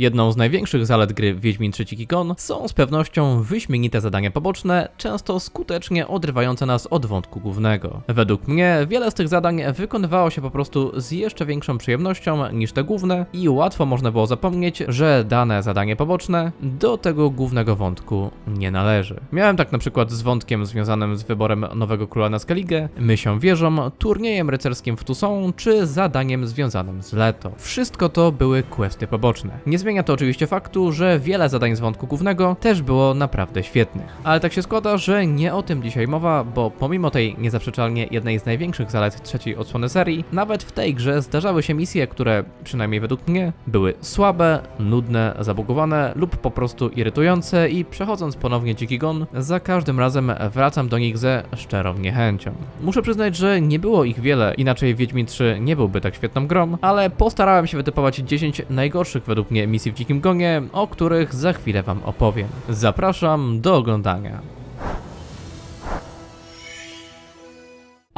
Jedną z największych zalet gry Wiedźmin III Gigon są z pewnością wyśmienite zadania poboczne, często skutecznie odrywające nas od wątku głównego. Według mnie wiele z tych zadań wykonywało się po prostu z jeszcze większą przyjemnością niż te główne i łatwo można było zapomnieć, że dane zadanie poboczne do tego głównego wątku nie należy. Miałem tak na przykład z wątkiem związanym z wyborem nowego króla na Skellige, mysią wieżą, turniejem rycerskim w Toussaint czy zadaniem związanym z Leto. Wszystko to były questy poboczne. Nie zmienia to oczywiście faktu, że wiele zadań z wątku głównego też było naprawdę świetnych. Ale tak się składa, że nie o tym dzisiaj mowa, bo pomimo tej niezaprzeczalnie jednej z największych zalet trzeciej odsłony serii, nawet w tej grze zdarzały się misje, które, przynajmniej według mnie, były słabe, nudne, zabugowane lub po prostu irytujące i przechodząc ponownie Dziki Gon, za każdym razem wracam do nich ze szczerą niechęcią. Muszę przyznać, że nie było ich wiele, inaczej Wiedźmin 3 nie byłby tak świetną grą, ale postarałem się wytypować 10 najgorszych według mnie misji w Dzikim Gonie, o których za chwilę Wam opowiem. Zapraszam do oglądania.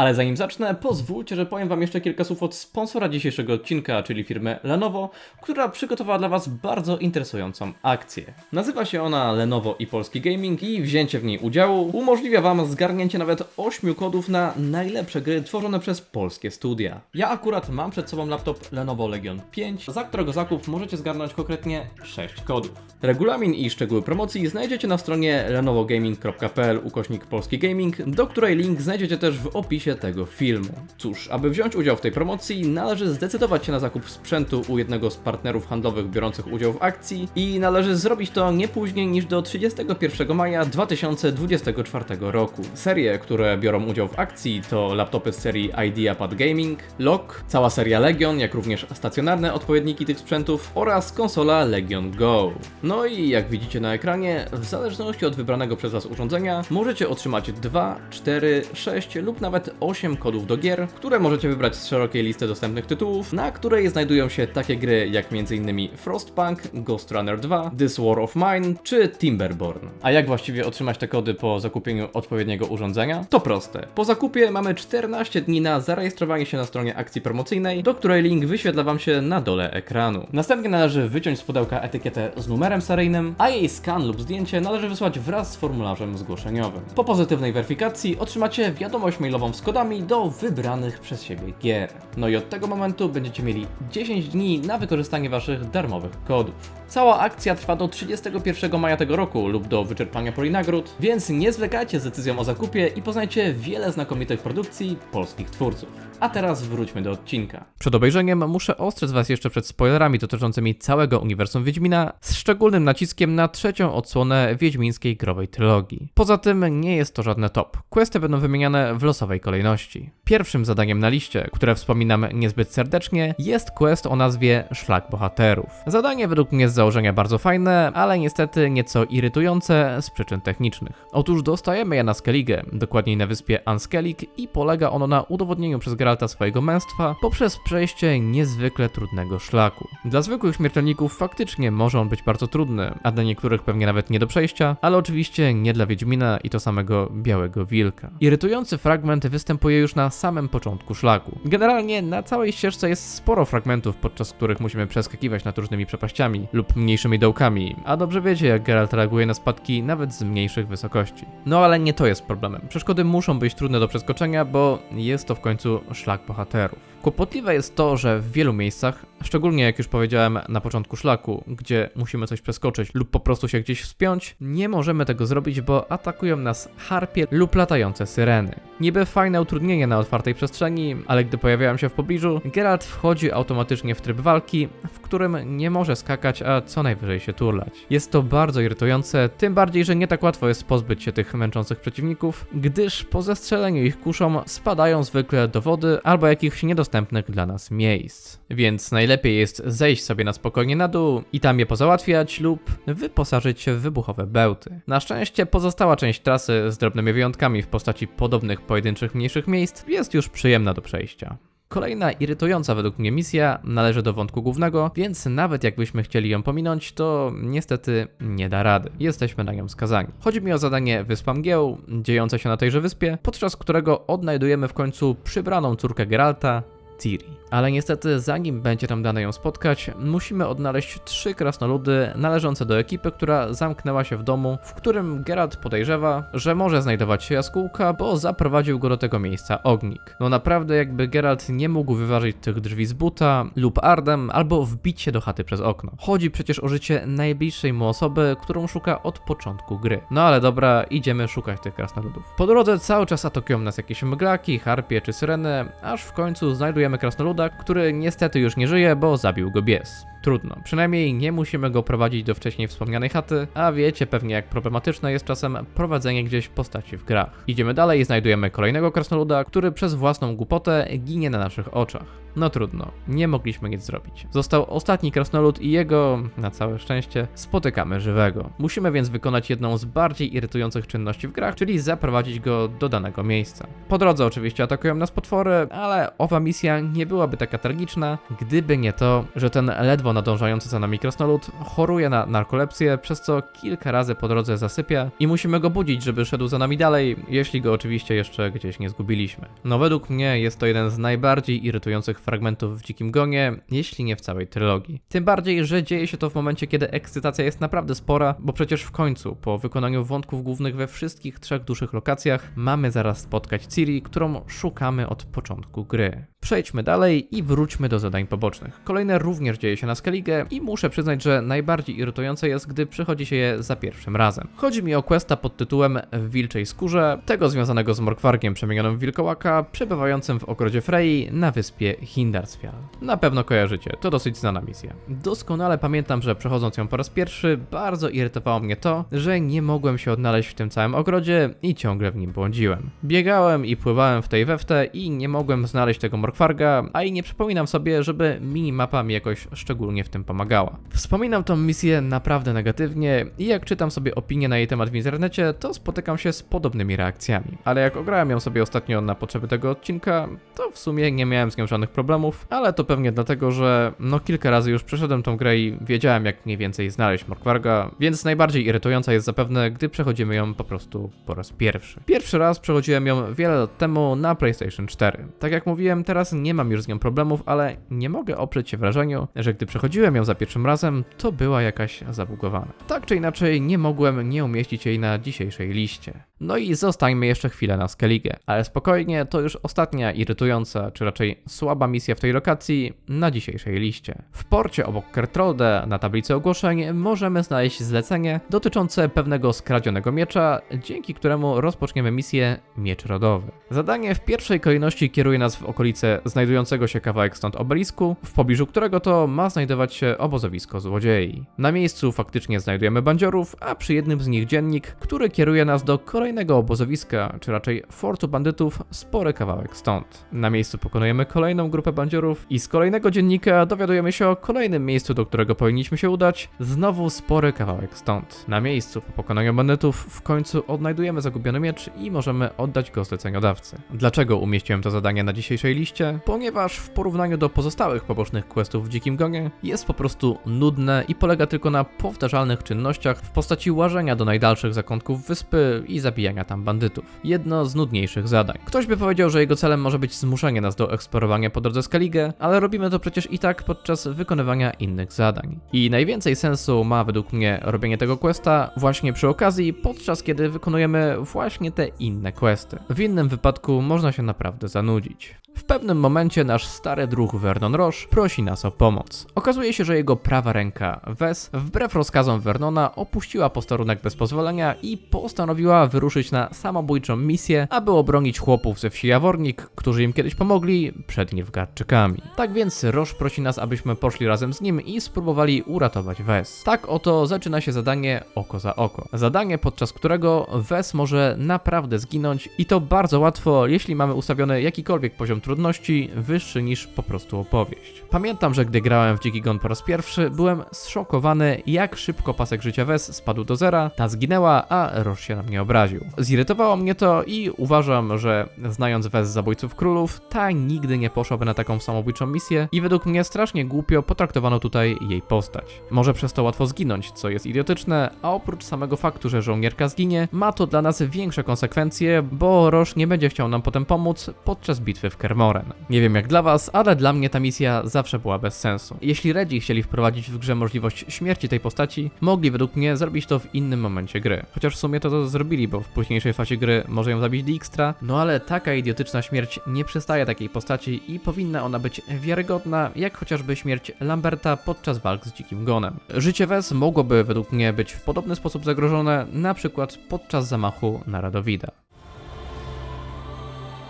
Ale zanim zacznę, pozwólcie, że powiem Wam jeszcze kilka słów od sponsora dzisiejszego odcinka, czyli firmy Lenovo, która przygotowała dla Was bardzo interesującą akcję. Nazywa się ona Lenovo i Polski Gaming i wzięcie w niej udziału umożliwia Wam zgarnięcie nawet 8 kodów na najlepsze gry tworzone przez polskie studia. Ja akurat mam przed sobą laptop Lenovo Legion 5, za którego zakup możecie zgarnąć konkretnie 6 kodów. Regulamin i szczegóły promocji znajdziecie na stronie lenovogaming.pl ukośnik polski gaming, do której link znajdziecie też w opisie tego filmu. Cóż, aby wziąć udział w tej promocji, należy zdecydować się na zakup sprzętu u jednego z partnerów handlowych biorących udział w akcji i należy zrobić to nie później niż do 31 maja 2024 roku. Serie, które biorą udział w akcji to laptopy z serii IdeaPad Gaming, Lock, cała seria Legion, jak również stacjonarne odpowiedniki tych sprzętów oraz konsola Legion Go. No i jak widzicie na ekranie, w zależności od wybranego przez Was urządzenia, możecie otrzymać 2, 4, 6 lub nawet 8 kodów do gier, które możecie wybrać z szerokiej listy dostępnych tytułów, na której znajdują się takie gry jak m.in. Frostpunk, Ghost Runner 2, This War of Mine czy Timberborn. A jak właściwie otrzymać te kody po zakupieniu odpowiedniego urządzenia? To proste. Po zakupie mamy 14 dni na zarejestrowanie się na stronie akcji promocyjnej, do której link wyświetla Wam się na dole ekranu. Następnie należy wyciąć z pudełka etykietę z numerem seryjnym, a jej skan lub zdjęcie należy wysłać wraz z formularzem zgłoszeniowym. Po pozytywnej weryfikacji otrzymacie wiadomość mailową z kodami do wybranych przez siebie gier. No i od tego momentu będziecie mieli 10 dni na wykorzystanie Waszych darmowych kodów. Cała akcja trwa do 31 maja tego roku lub do wyczerpania puli nagród, więc nie zwlekajcie z decyzją o zakupie i poznajcie wiele znakomitych produkcji polskich twórców. A teraz wróćmy do odcinka. Przed obejrzeniem muszę ostrzec Was jeszcze przed spoilerami dotyczącymi całego uniwersum Wiedźmina, z szczególnym naciskiem na trzecią odsłonę wiedźmińskiej growej trylogii. Poza tym nie jest to żadne top. Questy będą wymieniane w losowej kolejności. Pierwszym zadaniem na liście, które wspominam niezbyt serdecznie, jest quest o nazwie Szlak Bohaterów. Zadanie według mnie z założenia bardzo fajne, ale niestety nieco irytujące z przyczyn technicznych. Otóż dostajemy je na Skellige, dokładniej na wyspie Anskellig i polega ono na udowodnieniu przez Geralta swojego męstwa poprzez przejście niezwykle trudnego szlaku. Dla zwykłych śmiertelników faktycznie może on być bardzo trudny, a dla niektórych pewnie nawet nie do przejścia, ale oczywiście nie dla Wiedźmina i to samego Białego Wilka. Irytujący fragment występuje już na samym początku szlaku. Generalnie na całej ścieżce jest sporo fragmentów, podczas których musimy przeskakiwać nad różnymi przepaściami lub mniejszymi dołkami, a dobrze wiecie jak Geralt reaguje na spadki nawet z mniejszych wysokości. No ale nie to jest problemem. Przeszkody muszą być trudne do przeskoczenia, bo jest to w końcu szlak bohaterów. Kłopotliwe jest to, że w wielu miejscach, szczególnie jak już powiedziałem na początku szlaku, gdzie musimy coś przeskoczyć lub po prostu się gdzieś wspiąć, nie możemy tego zrobić, bo atakują nas harpie lub latające syreny. Niby fajne utrudnienie na otwartej przestrzeni, ale gdy pojawiają się w pobliżu, Geralt wchodzi automatycznie w tryb walki, w którym nie może skakać, a co najwyżej się turlać. Jest to bardzo irytujące, tym bardziej, że nie tak łatwo jest pozbyć się tych męczących przeciwników, gdyż po zestrzeleniu ich kuszą spadają zwykle do wody albo jakichś niedostępnych dla nas miejsc. Więc najlepiej jest zejść sobie na spokojnie na dół i tam je pozałatwiać lub wyposażyć się w wybuchowe bełty. Na szczęście pozostała część trasy z drobnymi wyjątkami w postaci podobnych pojedynczych mniejszych miejsc jest już przyjemna do przejścia. Kolejna irytująca według mnie misja należy do wątku głównego, więc nawet jakbyśmy chcieli ją pominąć, to niestety nie da rady. Jesteśmy na nią skazani. Chodzi mi o zadanie Wyspa Mgieł, dziejące się na tejże wyspie, podczas którego odnajdujemy w końcu przybraną córkę Geralta, Ciri. Ale niestety, zanim będzie nam dane ją spotkać, musimy odnaleźć trzy krasnoludy należące do ekipy, która zamknęła się w domu, w którym Geralt podejrzewa, że może znajdować się jaskółka, bo zaprowadził go do tego miejsca ognik. No naprawdę, jakby Geralt nie mógł wyważyć tych drzwi z buta lub ardem, albo wbić się do chaty przez okno. Chodzi przecież o życie najbliższej mu osoby, którą szuka od początku gry. No ale dobra, idziemy szukać tych krasnoludów. Po drodze cały czas atakują nas jakieś mglaki, harpie czy syreny, aż w końcu znajdujemy krasnoluda, który niestety już nie żyje, bo zabił go bies. Trudno, przynajmniej nie musimy go prowadzić do wcześniej wspomnianej chaty, a wiecie pewnie jak problematyczne jest czasem prowadzenie gdzieś postaci w grach. Idziemy dalej i znajdujemy kolejnego krasnoluda, który przez własną głupotę ginie na naszych oczach. No trudno, nie mogliśmy nic zrobić. Został ostatni krasnolud i jego, na całe szczęście, spotykamy żywego. Musimy więc wykonać jedną z bardziej irytujących czynności w grach, czyli zaprowadzić go do danego miejsca. Po drodze oczywiście atakują nas potwory, ale owa misja nie byłaby taka tragiczna, gdyby nie to, że ten ledwo nadążający za nami krasnolud choruje na narkolepsję, przez co kilka razy po drodze zasypia i musimy go budzić, żeby szedł za nami dalej, jeśli go oczywiście jeszcze gdzieś nie zgubiliśmy. No według mnie jest to jeden z najbardziej irytujących fragmentów w Dzikim Gonie, jeśli nie w całej trylogii. Tym bardziej, że dzieje się to w momencie, kiedy ekscytacja jest naprawdę spora, bo przecież w końcu, po wykonaniu wątków głównych we wszystkich trzech dużych lokacjach, mamy zaraz spotkać Ciri, którą szukamy od początku gry. Przejdźmy dalej i wróćmy do zadań pobocznych. Kolejne również dzieje się na Skellige i muszę przyznać, że najbardziej irytujące jest, gdy przychodzi się je za pierwszym razem. Chodzi mi o questa pod tytułem W wilczej skórze, tego związanego z Morkwargiem przemienionym w wilkołaka, przebywającym w ogrodzie Frey na wyspie Hindarsfjall. Na pewno kojarzycie, to dosyć znana misja. Doskonale pamiętam, że przechodząc ją po raz pierwszy, bardzo irytowało mnie to, że nie mogłem się odnaleźć w tym całym ogrodzie i ciągle w nim błądziłem. Biegałem i pływałem w tej we w te i nie mogłem znaleźć tego Morkwarga, a i nie przypominam sobie, żeby minimapa mi jakoś szczególnie w tym pomagała. Wspominam tą misję naprawdę negatywnie i jak czytam sobie opinie na jej temat w internecie, to spotykam się z podobnymi reakcjami. Ale jak ograłem ją sobie ostatnio na potrzeby tego odcinka, to w sumie nie miałem z nią żadnych problemów, ale to pewnie dlatego, że no kilka razy już przeszedłem tą grę i wiedziałem jak mniej więcej znaleźć Morkwarga, więc najbardziej irytująca jest zapewne, gdy przechodzimy ją po prostu po raz pierwszy. Pierwszy raz przechodziłem ją wiele lat temu na PlayStation 4. Tak jak mówiłem, teraz nie mam już z nią problemów, ale nie mogę oprzeć się wrażeniu, że gdy przechodziłem ją za pierwszym razem, to była jakaś zabugowana. Tak czy inaczej, nie mogłem nie umieścić jej na dzisiejszej liście. No i zostańmy jeszcze chwilę na Skellige, ale spokojnie, to już ostatnia irytująca, czy raczej słaba misja w tej lokacji na dzisiejszej liście. W porcie obok Kertrode na tablicy ogłoszeń możemy znaleźć zlecenie dotyczące pewnego skradzionego miecza, dzięki któremu rozpoczniemy misję Miecz Rodowy. Zadanie w pierwszej kolejności kieruje nas w okolice znajdującego się kawałek stąd obelisku, w pobliżu którego to ma znajdować się obozowisko złodziei. Na miejscu faktycznie znajdujemy bandziorów, a przy jednym z nich dziennik, który kieruje nas do kolejnego obozowiska, czy raczej fortu bandytów, spory kawałek stąd. Na miejscu pokonujemy kolejną grupę bandziorów i z kolejnego dziennika dowiadujemy się o kolejnym miejscu, do którego powinniśmy się udać, znowu spory kawałek stąd. Na miejscu po pokonaniu bandytów w końcu odnajdujemy zagubiony miecz i możemy oddać go zleceniodawcy. Dlaczego umieściłem to zadanie na dzisiejszej liście? Ponieważ w porównaniu do pozostałych pobocznych questów w Dzikim Gonie jest po prostu nudne i polega tylko na powtarzalnych czynnościach w postaci łażenia do najdalszych zakątków wyspy i zabijania tam bandytów. Jedno z nudniejszych zadań. Ktoś by powiedział, że jego celem może być zmuszenie nas do eksplorowania po drodze Skellige, ale robimy to przecież i tak podczas wykonywania innych zadań. I najwięcej sensu ma według mnie robienie tego questa właśnie przy okazji, podczas kiedy wykonujemy właśnie te inne questy. W innym wypadku można się naprawdę zanudzić. W pewnym momencie nasz stary druh Vernon Roche prosi nas o pomoc. Okazuje się, że jego prawa ręka Wes, wbrew rozkazom Vernona, opuściła posterunek bez pozwolenia i postanowiła wyruszyć na samobójczą misję, aby obronić chłopów ze wsi Jawornik, którzy im kiedyś pomogli przed Nilfgaardczykami. Tak więc Roche prosi nas, abyśmy poszli razem z nim i spróbowali uratować Wes. Tak oto zaczyna się zadanie oko za oko. Zadanie, podczas którego Wes może naprawdę zginąć i to bardzo łatwo, jeśli mamy ustawiony jakikolwiek poziom trudności wyższy niż po prostu opowieść. Pamiętam, że gdy grałem w Dziki po raz pierwszy, byłem zszokowany, jak szybko pasek życia Wes spadł do zera, ta zginęła, a Roż się na mnie obraził. Zirytowało mnie to i uważam, że znając Wes zabójców królów, ta nigdy nie poszłaby na taką samobójczą misję i według mnie strasznie głupio potraktowano tutaj jej postać. Może przez to łatwo zginąć, co jest idiotyczne, a oprócz samego faktu, że żołnierka zginie, ma to dla nas większe konsekwencje, bo Roż nie będzie chciał nam potem pomóc podczas bitwy w Kermore. Nie wiem jak dla was, ale dla mnie ta misja zawsze była bez sensu. Jeśli Redzi chcieli wprowadzić w grze możliwość śmierci tej postaci, mogli według mnie zrobić to w innym momencie gry. Chociaż w sumie to, to zrobili, bo w późniejszej fazie gry może ją zabić Dijkstra, no ale taka idiotyczna śmierć nie przystaje takiej postaci i powinna ona być wiarygodna, jak chociażby śmierć Lamberta podczas walk z Dzikim Gonem. Życie Wes mogłoby według mnie być w podobny sposób zagrożone, na przykład podczas zamachu na Radowida.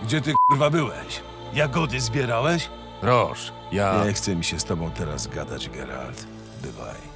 Gdzie ty kurwa byłeś? Jagody zbierałeś? Roż, ja... Nie chce mi się z tobą teraz gadać, Geralt. Bywaj.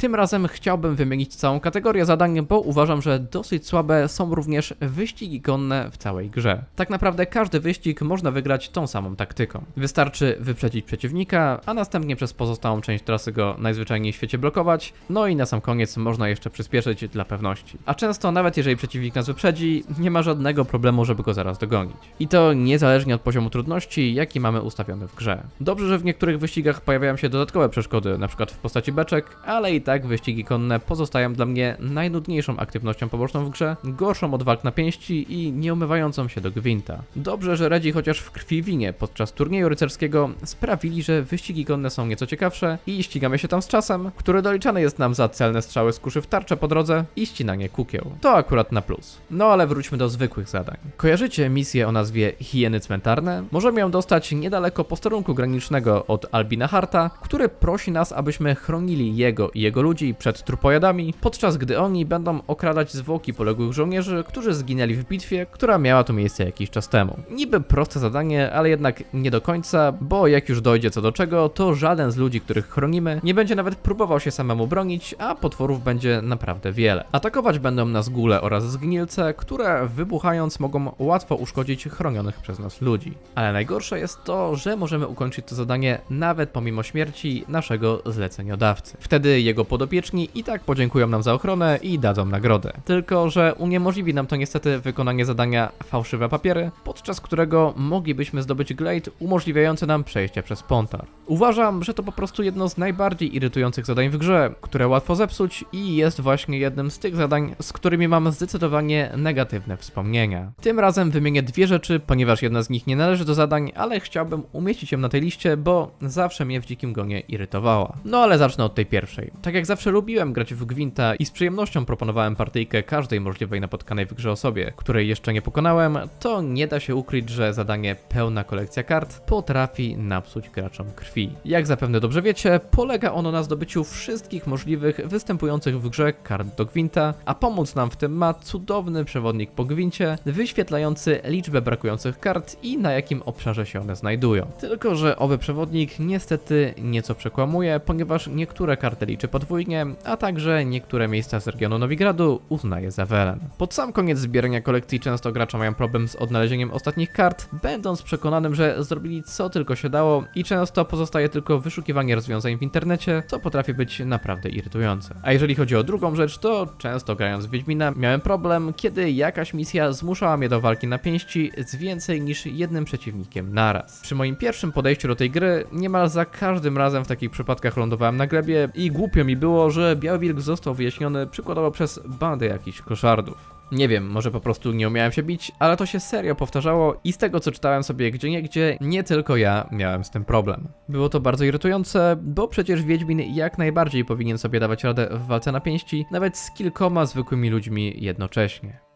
Tym razem chciałbym wymienić całą kategorię zadań, bo uważam, że dosyć słabe są również wyścigi konne w całej grze. Tak naprawdę każdy wyścig można wygrać tą samą taktyką. Wystarczy wyprzedzić przeciwnika, a następnie przez pozostałą część trasy go najzwyczajniej w świecie blokować, no i na sam koniec można jeszcze przyspieszyć dla pewności. A często nawet jeżeli przeciwnik nas wyprzedzi, nie ma żadnego problemu, żeby go zaraz dogonić. I to niezależnie od poziomu trudności, jaki mamy ustawiony w grze. Dobrze, że w niektórych wyścigach pojawiają się dodatkowe przeszkody, np. w postaci beczek, ale i tak wyścigi konne pozostają dla mnie najnudniejszą aktywnością poboczną w grze, gorszą od walk na pięści i nieumywającą się do gwinta. Dobrze, że Redzi chociaż w krwi winie podczas turnieju rycerskiego sprawili, że wyścigi konne są nieco ciekawsze i ścigamy się tam z czasem, który doliczany jest nam za celne strzały z kuszy w tarczę po drodze i ścinanie kukieł. To akurat na plus. No ale wróćmy do zwykłych zadań. Kojarzycie misję o nazwie Hieny Cmentarne? Możemy ją dostać niedaleko posterunku granicznego od Albina Harta, który prosi nas, abyśmy chronili jego i jego ludzi przed trupojadami, podczas gdy oni będą okradać zwłoki poległych żołnierzy, którzy zginęli w bitwie, która miała tu miejsce jakiś czas temu. Niby proste zadanie, ale jednak nie do końca, bo jak już dojdzie co do czego, to żaden z ludzi, których chronimy, nie będzie nawet próbował się samemu bronić, a potworów będzie naprawdę wiele. Atakować będą nas góle oraz zgnilce, które wybuchając mogą łatwo uszkodzić chronionych przez nas ludzi. Ale najgorsze jest to, że możemy ukończyć to zadanie nawet pomimo śmierci naszego zleceniodawcy. Wtedy jego podopieczni i tak podziękują nam za ochronę i dadzą nagrodę. Tylko, że uniemożliwi nam to niestety wykonanie zadania fałszywe papiery, podczas którego moglibyśmy zdobyć glade umożliwiający nam przejście przez Pontar. Uważam, że to po prostu jedno z najbardziej irytujących zadań w grze, które łatwo zepsuć i jest właśnie jednym z tych zadań, z którymi mam zdecydowanie negatywne wspomnienia. Tym razem wymienię dwie rzeczy, ponieważ jedna z nich nie należy do zadań, ale chciałbym umieścić ją na tej liście, bo zawsze mnie w Dzikim Gonie irytowała. No ale zacznę od tej pierwszej. Tak jak zawsze lubiłem grać w Gwinta i z przyjemnością proponowałem partyjkę każdej możliwej napotkanej w grze osobie, której jeszcze nie pokonałem, to nie da się ukryć, że zadanie pełna kolekcja kart potrafi napsuć graczom krwi. Jak zapewne dobrze wiecie, polega ono na zdobyciu wszystkich możliwych występujących w grze kart do Gwinta, a pomóc nam w tym ma cudowny przewodnik po Gwincie, wyświetlający liczbę brakujących kart i na jakim obszarze się one znajdują. Tylko, że owy przewodnik niestety nieco przekłamuje, ponieważ niektóre karty liczy podwójnie, a także niektóre miejsca z regionu Nowigradu uznaje za Welen. Pod sam koniec zbierania kolekcji często gracze mają problem z odnalezieniem ostatnich kart, będąc przekonanym, że zrobili co tylko się dało i często pozostaje tylko wyszukiwanie rozwiązań w internecie, co potrafi być naprawdę irytujące. A jeżeli chodzi o drugą rzecz, to często grając w Wiedźmina miałem problem, kiedy jakaś misja zmuszała mnie do walki na pięści z więcej niż jednym przeciwnikiem naraz. Przy moim pierwszym podejściu do tej gry niemal za każdym razem w takich przypadkach lądowałem na glebie i głupio mi było, że Biały Wilk został wyjaśniony przykładowo przez bandę jakichś koszardów. Nie wiem, może po prostu nie umiałem się bić, ale to się serio powtarzało i z tego co czytałem sobie gdzie nie tylko ja miałem z tym problem. Było to bardzo irytujące, bo przecież Wiedźmin jak najbardziej powinien sobie dawać radę w walce na pięści, nawet z kilkoma zwykłymi ludźmi jednocześnie.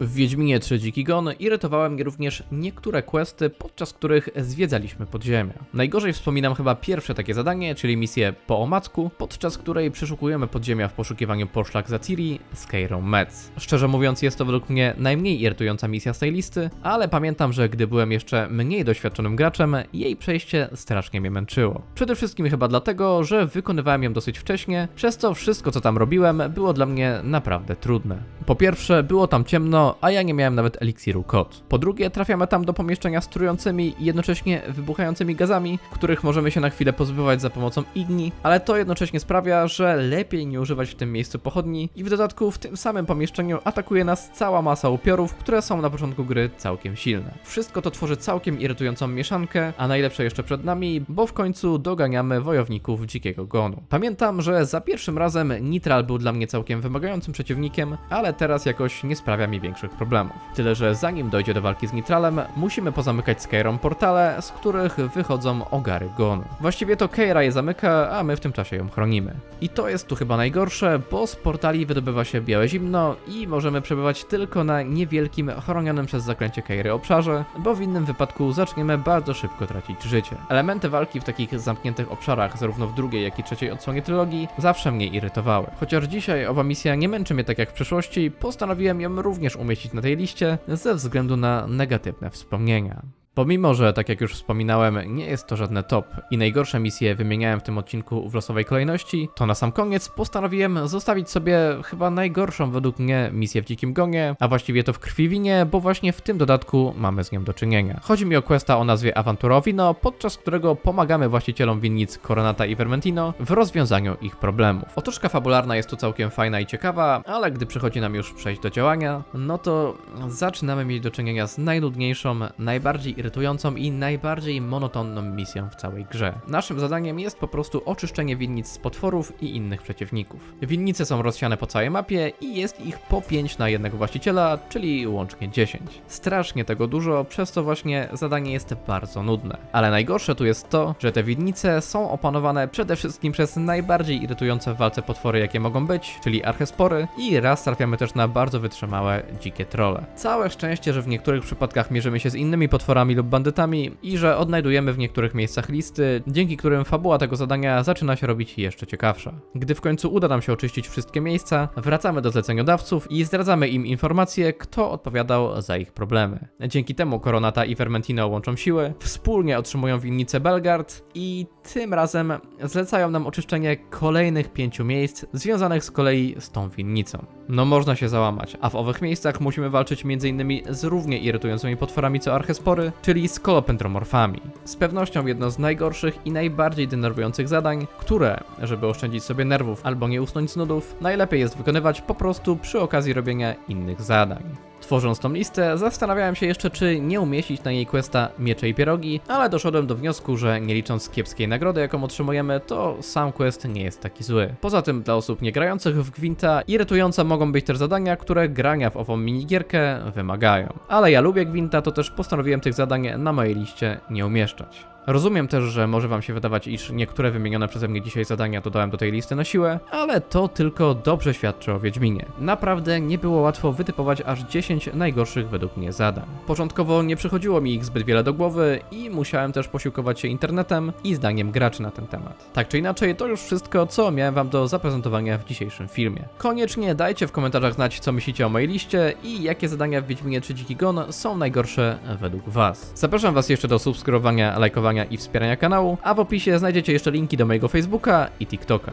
W Wiedźminie 3 Dziki Gon irytowały mnie również niektóre questy, podczas których zwiedzaliśmy podziemia. Najgorzej wspominam chyba pierwsze takie zadanie, czyli misję po omacku, podczas której przeszukujemy podziemia w poszukiwaniu poszlak za Ciri z Keirą Metz. Szczerze mówiąc jest to według mnie najmniej irytująca misja z tej listy, ale pamiętam, że gdy byłem jeszcze mniej doświadczonym graczem, jej przejście strasznie mnie męczyło. Przede wszystkim chyba dlatego, że wykonywałem ją dosyć wcześnie, przez co wszystko co tam robiłem było dla mnie naprawdę trudne. Po pierwsze, było tam ciemno, a ja nie miałem nawet eliksiru kod. Po drugie, trafiamy tam do pomieszczenia z trującymi i jednocześnie wybuchającymi gazami, których możemy się na chwilę pozbywać za pomocą igni, ale to jednocześnie sprawia, że lepiej nie używać w tym miejscu pochodni i w dodatku w tym samym pomieszczeniu atakuje nas cała masa upiorów, które są na początku gry całkiem silne. Wszystko to tworzy całkiem irytującą mieszankę, a najlepsze jeszcze przed nami, bo w końcu doganiamy wojowników dzikiego gonu. Pamiętam, że za pierwszym razem Nitral był dla mnie całkiem wymagającym przeciwnikiem, ale teraz jakoś nie sprawia mi większych większych problemów. Tyle, że zanim dojdzie do walki z Nitralem, musimy pozamykać Skyrom portale, z których wychodzą ogary Gonu. Właściwie to Keira je zamyka, a my w tym czasie ją chronimy. I to jest tu chyba najgorsze, bo z portali wydobywa się białe zimno i możemy przebywać tylko na niewielkim, chronionym przez zaklęcie Keiry obszarze, bo w innym wypadku zaczniemy bardzo szybko tracić życie. Elementy walki w takich zamkniętych obszarach, zarówno w drugiej, jak i trzeciej odsłonie trylogii, zawsze mnie irytowały. Chociaż dzisiaj owa misja nie męczy mnie tak jak w przeszłości, postanowiłem ją również umieścić na tej liście ze względu na negatywne wspomnienia. Pomimo, że tak jak już wspominałem, nie jest to żadne top i najgorsze misje wymieniałem w tym odcinku w losowej kolejności, to na sam koniec postanowiłem zostawić sobie chyba najgorszą według mnie misję w Dzikim Gonie, a właściwie to w Krwiwinie, bo właśnie w tym dodatku mamy z nią do czynienia. Chodzi mi o questa o nazwie Awanturowino, podczas którego pomagamy właścicielom winnic Coronata i Vermentino w rozwiązaniu ich problemów. Otoczka fabularna jest tu całkiem fajna i ciekawa, ale gdy przychodzi nam już przejść do działania, no to zaczynamy mieć do czynienia z najnudniejszą, najbardziej irytującą i najbardziej monotonną misją w całej grze. Naszym zadaniem jest po prostu oczyszczenie winnic z potworów i innych przeciwników. Winnice są rozsiane po całej mapie i jest ich po 5 na jednego właściciela, czyli łącznie 10. Strasznie tego dużo, przez co właśnie zadanie jest bardzo nudne. Ale najgorsze tu jest to, że te winnice są opanowane przede wszystkim przez najbardziej irytujące w walce potwory jakie mogą być, czyli archespory i raz trafiamy też na bardzo wytrzymałe dzikie trolle. Całe szczęście, że w niektórych przypadkach mierzymy się z innymi potworami lub bandytami i że odnajdujemy w niektórych miejscach listy, dzięki którym fabuła tego zadania zaczyna się robić jeszcze ciekawsza. Gdy w końcu uda nam się oczyścić wszystkie miejsca, wracamy do zleceniodawców i zdradzamy im informacje, kto odpowiadał za ich problemy. Dzięki temu Coronata i Vermentino łączą siły, wspólnie otrzymują winnicę Belgard i tym razem zlecają nam oczyszczenie kolejnych pięciu miejsc związanych z kolei z tą winnicą. No można się załamać, a w owych miejscach musimy walczyć m.in. z równie irytującymi potworami co archespory, czyli z kolopentromorfami. Z pewnością jedno z najgorszych i najbardziej denerwujących zadań, które, żeby oszczędzić sobie nerwów albo nie usnąć z nudów, najlepiej jest wykonywać po prostu przy okazji robienia innych zadań. Tworząc tą listę, zastanawiałem się jeszcze, czy nie umieścić na niej questa Miecze i Pierogi, ale doszedłem do wniosku, że nie licząc kiepskiej nagrody, jaką otrzymujemy, to sam quest nie jest taki zły. Poza tym, dla osób niegrających w Gwinta, irytujące mogą być też zadania, które grania w ową minigierkę wymagają. Ale ja lubię Gwinta, to też postanowiłem tych zadań na mojej liście nie umieszczać. Rozumiem też, że może Wam się wydawać, iż niektóre wymienione przeze mnie dzisiaj zadania dodałem do tej listy na siłę, ale to tylko dobrze świadczy o Wiedźminie. Naprawdę nie było łatwo wytypować aż 10 najgorszych według mnie zadań. Początkowo nie przychodziło mi ich zbyt wiele do głowy i musiałem też posiłkować się internetem i zdaniem graczy na ten temat. Tak czy inaczej, to już wszystko, co miałem Wam do zaprezentowania w dzisiejszym filmie. Koniecznie dajcie w komentarzach znać, co myślicie o mojej liście i jakie zadania w Wiedźminie 3 Dziki są najgorsze według Was. Zapraszam Was jeszcze do subskrybowania, lajkowania i wspierania kanału, a w opisie znajdziecie jeszcze linki do mojego Facebooka i TikToka.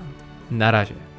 Na razie.